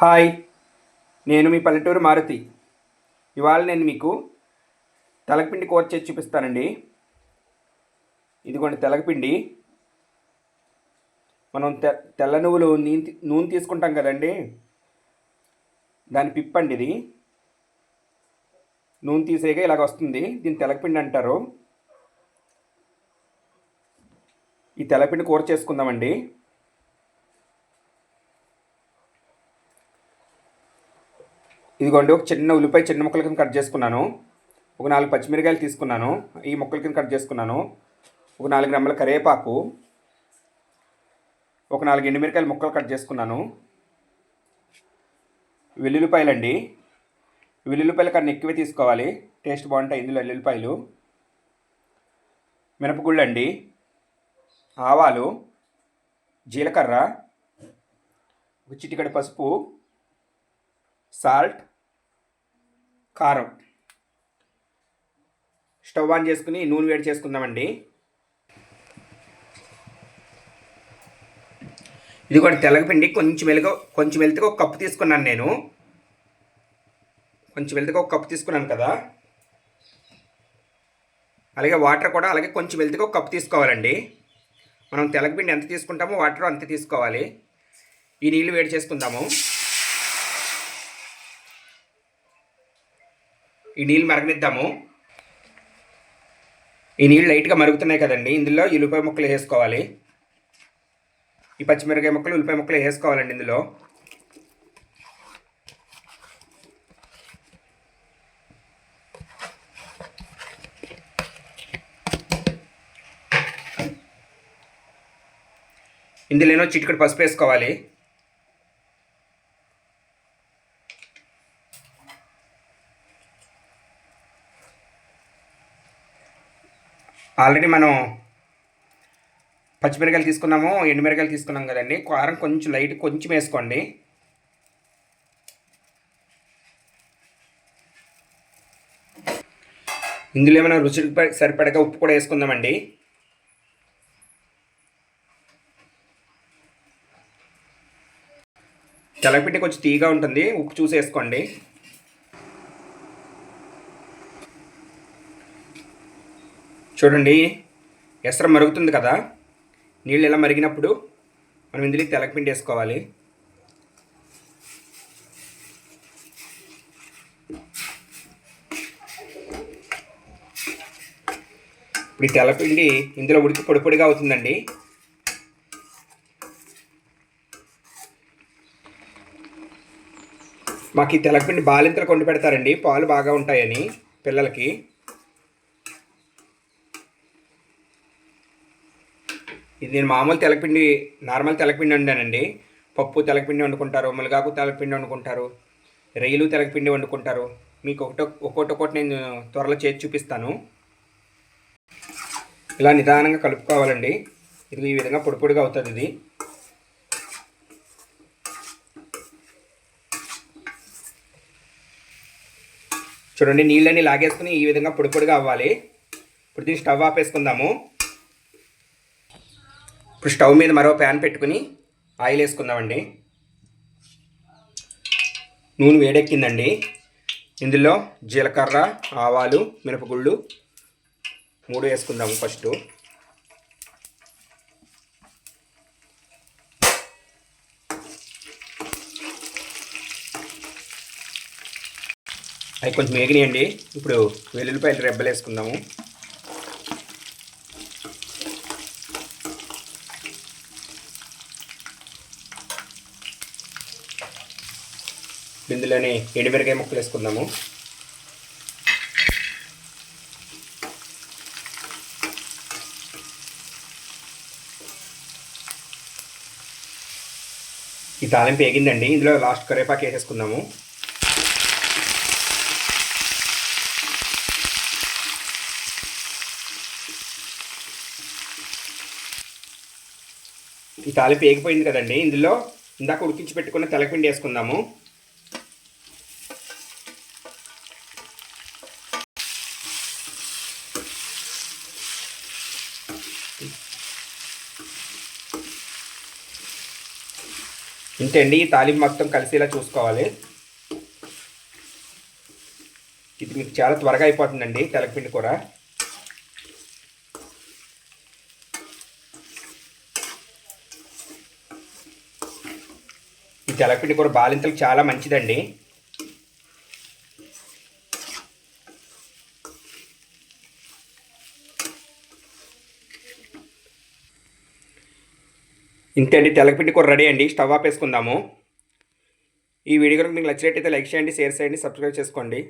Hi నేను మీ పల్లెటూరు మారుతి. ఇవాళ నేను మీకు తెలగపిండి కూర చేసి చూపిస్తానండి. ఇదిగోండి తెలగపిండి. మనం తె తెల్ల నువ్వులు నూనె నూనె తీసుకుంటాం కదండి. దాని పిప్పండి ఇది. నూనె తీసేగా ఇలాగ వస్తుంది. దీన్ని తెలగపిండి అంటారు. ఈ తెలపిండి కూర చేసుకుందామండి. ఇదిగోండి ఒక చిన్న ఉల్లిపాయ చిన్న ముక్కల కింద కట్ చేసుకున్నాను. ఒక నాలుగు పచ్చిమిరకాయలు తీసుకున్నాను. ఈ ముక్కల కింద కట్ చేసుకున్నాను. ఒక నాలుగు రెమ్మల కరివేపాకు. ఒక నాలుగు ఎండుమిరకాయలు ముక్కలు కట్ చేసుకున్నాను. వెల్లుల్లిపాయలండి. వెల్లుల్లిపాయలు కన్నా ఎక్కువే తీసుకోవాలి. టేస్ట్ బాగుంటాయి ఇందులో వెల్లుల్లిపాయలు. మినపగుళ్ళు అండి ఆవాలు. జీలకర్ర. ఒక చిటికడి పసుపు. సాల్ట్ కారం. స్టవ్ ఆన్ చేసుకుని నూనె వేడి చేసుకుందామండి. ఇది కూడా తెల్లగపిండి కొంచెం వెలుగు కొంచెం వెళ్తే ఒక కప్పు తీసుకున్నాను నేను. కొంచెం వెళ్తే ఒక కప్పు తీసుకున్నాను కదా. అలాగే వాటర్ కూడా అలాగే కొంచెం వెళ్తే ఒక కప్పు తీసుకోవాలండి. మనం తెలగపిండి ఎంత తీసుకుంటామో వాటర్ అంతే తీసుకోవాలి. ఈ నీళ్ళు వేడి చేసుకుందాము. ఈ నీళ్ళు మరగనిద్దాము. ఈ నీళ్ళు లైట్గా మరుగుతున్నాయి కదండి. ఇందులో ఈ ఉల్లిపాయ ముక్కలు వేసుకోవాలి. ఈ పచ్చిమిరకాయ ముక్కలు ఉల్లిపాయ ముక్కలు వేసుకోవాలండి ఇందులో. ఇందులోనో చిటికడు పసుపు వేసుకోవాలి. ఆల్రెడీ మనం పచ్చిమిరకాయలు తీసుకున్నాము ఎండుమిరకాయలు తీసుకున్నాం కదండి. కారం కొంచెం లైట్ కొంచెం వేసుకోండి. ఇందులో ఏమైనా రుచికి సరిపడగా ఉప్పు కూడా వేసుకుందామండి. తెల్లపిండి కొంచెం తీగా ఉంటుంది. ఉప్పు చూసి వేసుకోండి. చూడండి ఎసర మరుగుతుంది కదా. నీళ్ళు ఇలా మరిగినప్పుడు? మనం ఇందులో తెలకపిండి వేసుకోవాలి. ఇప్పుడు ఈ తెల్లపిండి ఇందులో ఉడికి పొడి పొడిగా అవుతుందండి. మాకు ఈ తెల్లపిండి బాలింతలు కొండి పెడతారండి. పాలు బాగా ఉంటాయని పిల్లలకి. ఇది నేను మామూలు తెలపిండి నార్మల్ తెలపిండి వండానండి. పప్పు తెలపిండి వండుకుంటారు మునగాకు తెలపిండి వండుకుంటారు రొయ్యలు తెలపిండి వండుకుంటారు. మీకు ఒకటో ఒక్కొక్కటి ఒకటి నేను త్వరలో చేసి చూపిస్తాను. ఇలా నిదానంగా కలుపుకోవాలండి. ఇది ఈ విధంగా పొడి పొడిగా అవుతుంది ఇది. చూడండి నీళ్ళని లాగేసుకుని ఈ విధంగా పొడి పొడిగా అవ్వాలి. ఇప్పుడు దీన్ని స్టవ్ ఆపేసుకుందాము. ఇప్పుడు స్టవ్ మీద మరో ప్యాన్ పెట్టుకుని ఆయిల్ వేసుకుందామండి. నూనె వేడెక్కిందండి. ఇందులో జీలకర్ర ఆవాలు మినపగుళ్ళు మూడు వేసుకుందాము ఫస్ట్. అవి కొంచెం వేగినాయండి. ఇప్పుడు వెల్లుల్లిపాయలు రెబ్బలు వేసుకుందాము. ఇందులోనే ఎండుమిరకాయ ముక్కలు వేసుకుందాము. ఈ తాలింపు వేగిందండి. ఇందులో లాస్ట్ కరివేపాకు వేసేసుకుందాము. ఈ తాలింపు వేగిపోయింది కదండి. ఇందులో ఇందాక ఉడికించి పెట్టుకున్న తెలపిండి వేసుకుందాము. ఇంతే అండి ఈ తాలింపు మొత్తం కలిసేలా చూసుకోవాలి. ఇది మీకు చాలా త్వరగా అయిపోతుందండి తెలగపిండి కూర ఈ తెలగపిండి కూర బాలింతలకు చాలా మంచిదండి. ఇంతే అండి తెలగపిండి కూర రెడీ అండి. స్టవ్ ఆపేసుకుందాము. ఈ వీడియో కనుక మీకు నచ్చినట్టయితే లైక్ చేయండి షేర్ చేయండి సబ్స్క్రైబ్ చేసుకోండి.